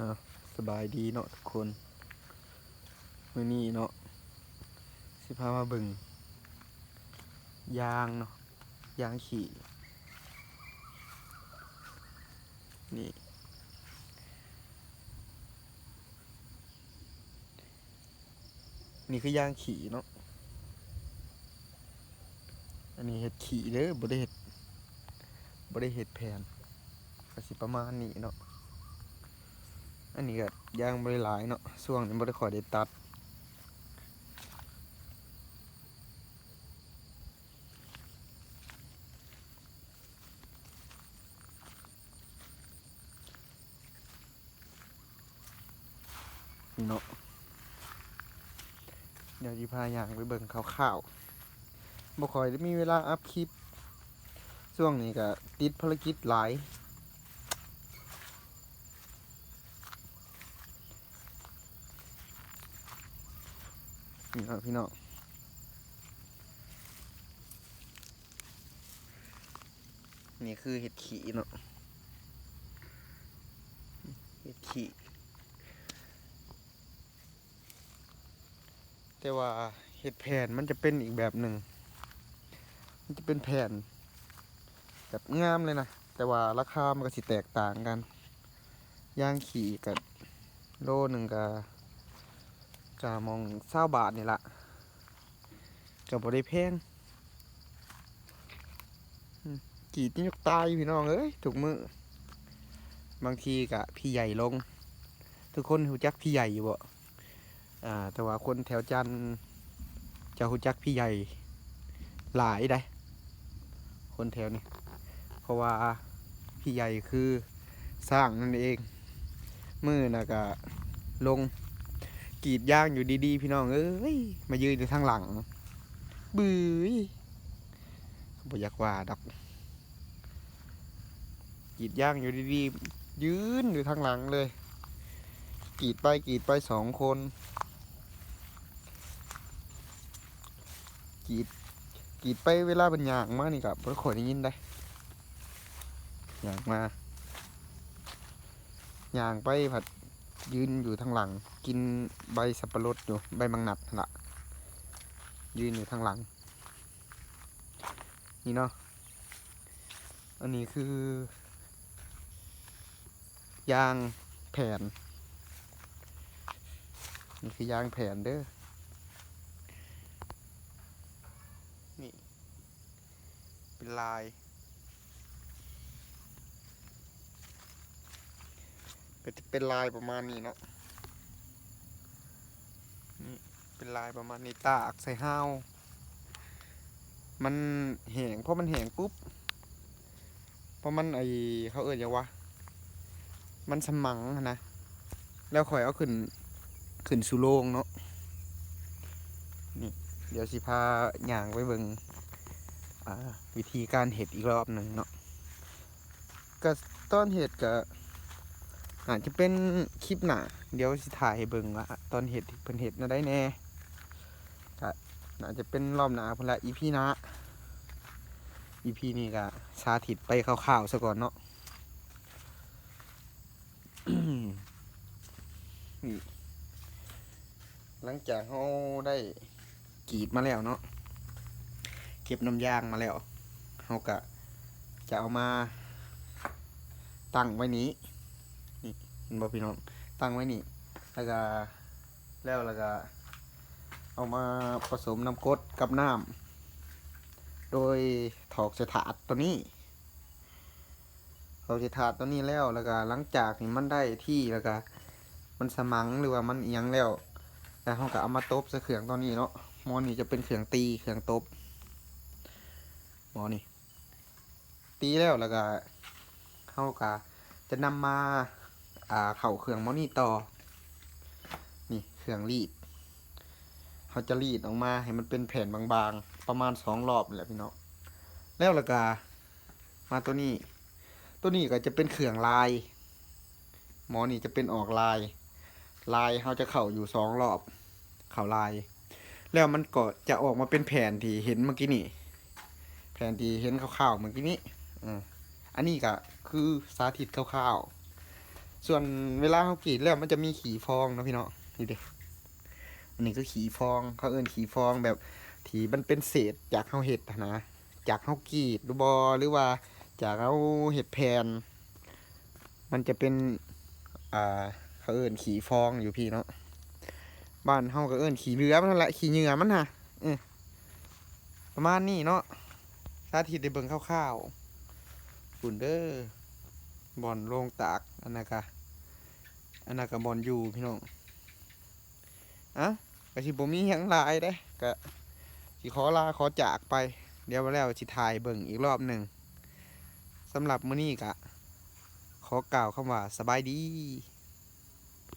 อ่าสบายดีเนาะทุกคนมื้อนี้เนาะสิพามาบิ่งยางเนาะยางขี่นี่นี่คือยางขี่เนาะอันนี้เห็ดขี่เด้อบ่ได้เห็ดบ่ได้เห็ดแผ่นก็สิประมาณนี้เนาะ อันนี้ก็ย่างบ่ได้หลายเนาะช่วงนี้บ่ได้ค่อยได้ตัดเนาะเดี๋ยวสิพาย่างไปเบิ่งข่าวๆบ่คอยได้มีเวลาอัพคลิปช่วงนี้ก็ติดภารกิจหลาย นี่ครับพี่น้องนี่คือเห็ดขี่เนาะเห็ดขี่แต่ว่าเห็ดแผ่นมันจะเป็นอีกแบบหนึ่ง มันจะเป็นแผ่นแบบงามเลยนะ แต่ว่าราคามันก็สิแตกต่างกัน ย่างขี่กับโลหนึ่งกับ กามองเศร้าบาทนี่ละกับบริเพงกีดนี่ยกตายพี่น้องเอ้ยถูกมือบางทีกะพี่ใหญ่ลง ทุกคนรู้จักพี่ใหญ่อยู่บ่อ่าแต่ว่าคนแถวจันจะรู้จักพี่ใหญ่หลายได้ คนแถวนี้เพราะว่าพี่ใหญ่คือสร้างนั่นเองมือน่ะก็ลง กรีดย่างอยู่ดีๆ พี่น้องเอ้ยมายืนอยู่ทางหลัง บื้ยบอยากว่าดอกกรีดย่างอยู่ดีๆ ยืนอยู่ทางหลังเลยกรีดไปกรีดไปสองคนกรีดกรีดไปเวลาเป็นอย่างมากนี่กับบ่ค่อยได้ยินได้อย่างมาอย่างไปผัด ยืนอยู่ทางหลัง กินใบสับปะรดอยู่ใบมังนัดนั่นละยืนอยู่ทางหลัง นี่เนาะอันนี้คือ ยางแผ่นนี่คือยางแผ่นเด้อนี่เป็นลาย ก็จะเป็นลายประมาณนี้เนาะนี่เป็นลายประมาณนี้ตากใส่ห้าวมันแห้งเพราะมันแห้งปุ๊บเพราะมันไอเขาเอ่ยยังวะมันสมังนะแล้วข่อยเอาขึ้นขึ้นสูโลงเนาะนี่เดี๋ยวสิพาย่างไปเบิงอ่าวิธีการเห็ดอีกรอบหนึ่งเนาะก็ตอนเห็ดก็ อาจจะเป็นคลิปหนาเดี๋ยวสิถ่ายให้เบิงว่าตอนเห็ดเพิ่นเห็ดน่ะได้แน่ก็อาจจะเป็นรอบหนาพุ่นละอีพีนะอีพีนี้ก็สาธิตไปคร่าวๆซะก่อนเนาะหลังจากเราได้กรีดมาแล้วเนาะเก็บน้ำยางมาแล้วเราก็จะเอามาตั้งไว้นี้ บ่พี่น้องตั้งไว้นี่แล้วก็แล้วแล้วก็เอามาผสมน้ำกดกับน้ำโดยถอกใส่ถาดตัวนี้ถอกใส่ถาดตัวนี้แล้วแล้วก็หลังจากนี่มันได้ที่แล้วก็มันสมังหรือว่ามันเอียงแล้วแล้วเราก็เอามาตบใส่เครื่องตัวนี้เนาะหมอนี่จะเป็นเครื่องตีเครื่องตบหมอนี่ตีแล้วแล้วก็เขาก็จะนำมา อ่าเข่าเครื่องมอนี่ต่อ นี่เครื่องรีดเขาจะรีดออกมาให้มันเป็นแผ่นบางๆ ประมาณสองรอบนี่แหละพี่น้องแล้วล้วก็มาตัวนี้ ตัวนี้ก็จะเป็นเครื่องลาย หมอนี่จะเป็นออกลาย ลายเขาจะเข่าอยู่สองรอบ เข่าลาย แล้วมันก็จะออกมาเป็นแผ่นที่เห็นเมื่อกี้นี่ แผ่นที่เห็นคร่าวๆเมื่อกี้นี้อันนี้ก็คือสาธิตคร่าวๆ ส่วนเวลาเขากรีดแล้วมันจะมีขี่ฟองนะพี่เนาะนี่เด็อันนี้ก็ขี่ฟองเขาเอิ้นขี่ฟองแบบที่มันเป็นเศษจากเขาเห็ดนะจากเขากรีดดูบอหรือว่าจากเขาเห็ดแผ่นมันจะเป็นอ่าเขาเอิ้นขี่ฟองอยู่พี่เนาะบ้านเขาก็เอิ้นขี่เรือมันนั่นแหละขี่เหงื่อมันฮะเออประมาณนี้เนาะสาธิตได้เบิ่งคร่าวๆฝุ่นเด้อ บอลโลงตากอันนั้นกะอันนั้นกะบอลอยู่พี่น้องอะก็สิบ่มีหยังหลายเด้ก็สิขอลาขอจากไป เดี๋ยวมาแล้วสิถ่ายเบิ่งอีกรอบหนึ่งสำหรับมื้อนี้กะ ขอกล่าวคำว่าสบายดี